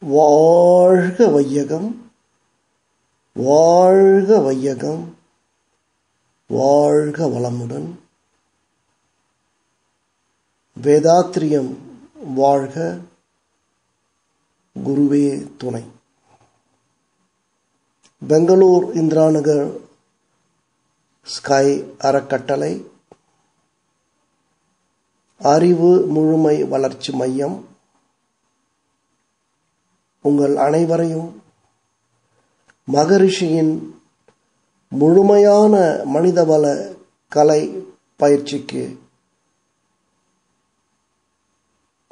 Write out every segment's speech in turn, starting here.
வாழ்க வையகம் வாழ்க வையகம் வாழ்க வளமுடன் வேதாத்திரியம் வாழ்க குருவே துணை. பெங்களூர் இந்திராநகர் ஸ்கை அறக்கட்டளை. அறிவு முழுமை வளர்ச்சி மையம். உங்கள் அனைவரையும் மகரிஷியின் முழுமையான மனிதவள கலை பயிற்சிக்கு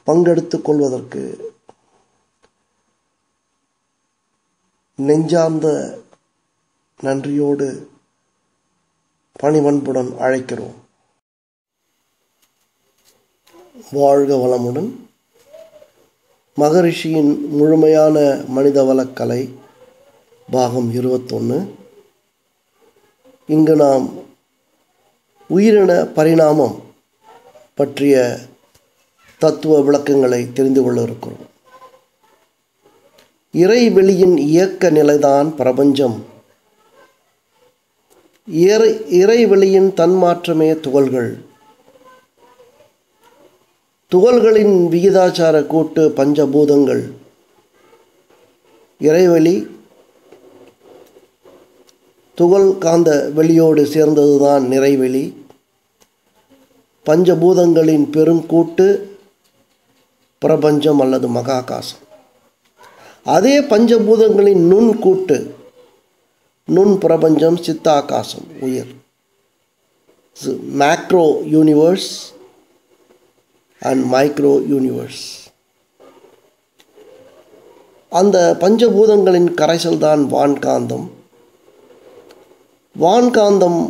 பங்கெடுத்துக் கொள்வதற்கு நெஞ்சார்ந்த நன்றியோடு பணிவன்புடன் அழைக்கிறோம். வாழ்க வளமுடன். மகரிஷியின் முழுமையான மனிதவளக்கலை பாகம் இருபத்தொன்று இங்கு நாம் உயிரின பரிணாமம் பற்றிய தத்துவ விளக்கங்களை தெரிந்து கொள்ள இருக்கிறோம். இறைவெளியின் இயக்க நிலைதான் பிரபஞ்சம். இறை இறைவெளியின் தன்மாற்றமே துகள்கள். துகள்களின் விகிதாச்சார கூட்டு பஞ்சபூதங்கள். இறைவெளி துகள் காந்த வெளியோடு சேர்ந்ததுதான் நிறைவெளி. பஞ்சபூதங்களின் பெருங்கூட்டு பிரபஞ்சம் அல்லது மகாகாசம். அதே பஞ்சபூதங்களின் நுண் கூட்டு நுண் பிரபஞ்சம் சித்தாகாசம் உயிர். Macro universe and micro universe அந்த பஞ்சபூதங்களின் கரைசல்தான் வான்காந்தம். வான்காந்தம்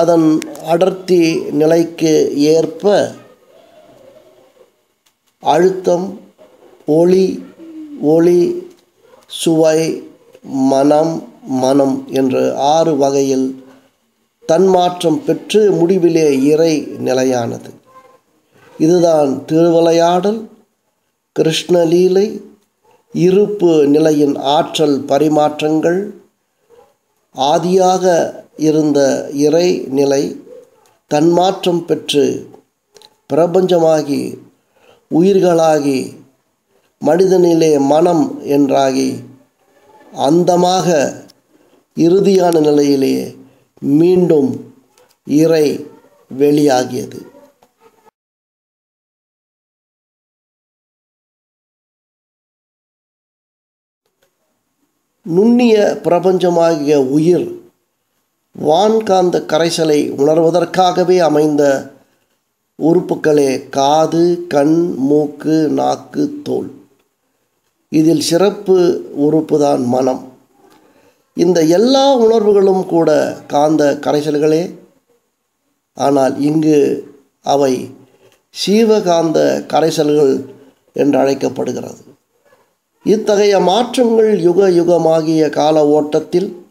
அதன் அடர்த்தி நிலைக்கு ஏற்ப அழுத்தம் ஒளி ஒளி சுவை மனம் மனம் என்று ஆறு வகையில் தன்மாற்றம் பெற்று முடிவிலே இறை நிலையானது. இதுதான் திருவிளையாடல் கிருஷ்ணலீலை இருப்பு நிலையின் ஆற்றல் பரிமாற்றங்கள் ஆதியாக இருந்த இறை நிலை தன்மாற்றம் பெற்று பிரபஞ்சமாகி உயிர்களாகி மனிதனிலே மனம் என்றாகி அந்தமாக இறுதியான நிலையிலே மீண்டும் இறை வெளியாகியது. நுண்ணிய பிரபஞ்சமாகிய உயிர் வான்காந்த கரைசலை உணர்வதற்காகவே அமைந்த உறுப்புகளே காது கண் மூக்கு நாக்கு தோல். இதில் சிறப்பு உறுப்பு தான் மனம். இந்த எல்லா உணர்வுகளும் கூட காந்த கரைசல்களே. ஆனால் இங்கு அவை சீவகாந்த கரைசல்கள் என்று அழைக்கப்படுகிறது இத்தகைய மாற்றங்கள் யுக யுகமாகிய கால ஓட்டத்தில்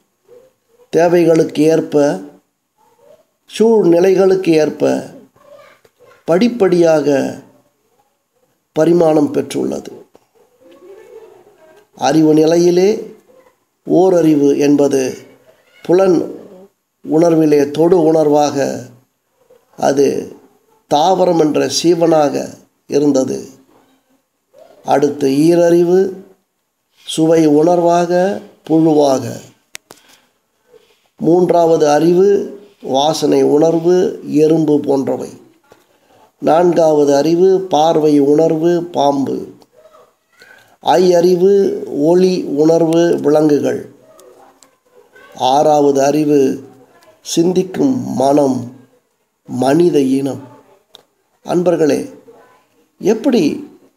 தேவைகளுக்கு ஏற்ப சூழ்நிலைகளுக்கு ஏற்ப படிப்படியாக பரிமாணம் பெற்றுள்ளது. அறிவு நிலையிலே ஓரறிவு என்பது புலன் உணர்விலே தொடு உணர்வாக அது தாவரம் என்ற சீவனாக இருந்தது. அடுத்து ஈரறிவு சுவை உணர்வாக புழுவாக. மூன்றாவது அறிவு வாசனை உணர்வு எறும்பு போன்றவை. நான்காவது அறிவு பார்வை உணர்வு பாம்பு. ஐ அறிவு ஒளி உணர்வு விலங்குகள். ஆறாவது அறிவு சிந்திக்கும் மனம் மனித இனம். அன்பர்களே எப்படி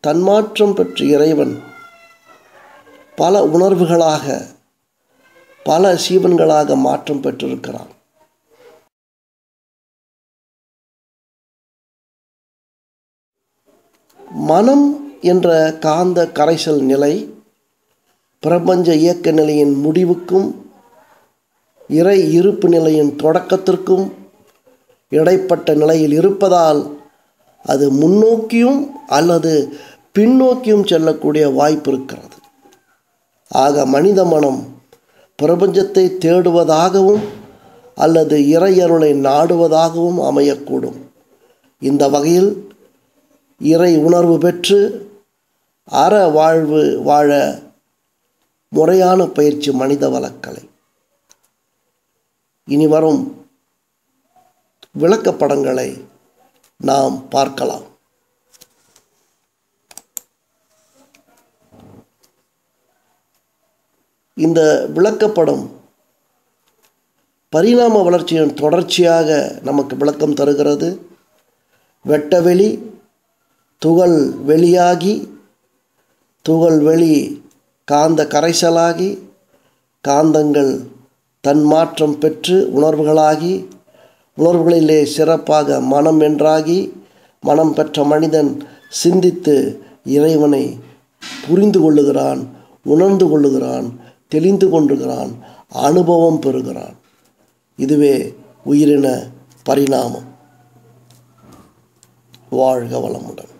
தன்மாற்றம் பெற்ற இறைவன் பல உணர்வுகளாக பல சீவன்களாக மாற்றம் பெற்றிருக்கிறான். மனம் என்ற காந்த கரைசல் நிலை பிரபஞ்ச இயக்க நிலையின் முடிவுக்கும் இறை இருப்பு நிலையின் தொடக்கத்திற்கும் இடைப்பட்ட நிலையில் இருப்பதால் அது முன்னோக்கியும் அல்லது பின்னோக்கியும் செல்லக்கூடிய வாய்ப்பு இருக்கிறது. ஆக மனித மனம் பிரபஞ்சத்தை தேடுவதாகவும் அல்லது இறையருளை நாடுவதாகவும் அமையக்கூடும். இந்த வகையில் இறை உணர்வு பெற்று அற வாழ்வு வாழ முறையான பயிற்சி மனித வளக்கலை. இனி வரும் விளக்கப்படங்களை நாம் பார்க்கலாம். இந்த விளக்கப்படம் பரிணாம வளர்ச்சியின் தொடர்ச்சியாக நமக்கு விளக்கம் தருகிறது. வெட்டவெளி துகள் வெளியாகி துகள் வெளி காந்த கரைசலாகி காந்தங்கள் தன்மாற்றம் பெற்று உணர்வுகளாகி உணர்வுகளிலே சிறப்பாக மனம் என்றாகி மனம் பெற்ற மனிதன் சிந்தித்து இறைவனை புரிந்து கொள்ளுகிறான் உணர்ந்து கொள்ளுகிறான் தெளிந்து கொண்டுகிறான் அனுபவம் பெறுகிறான். இதுவே உயிரின பரிணாமம். வாழ்க வளமுடன்.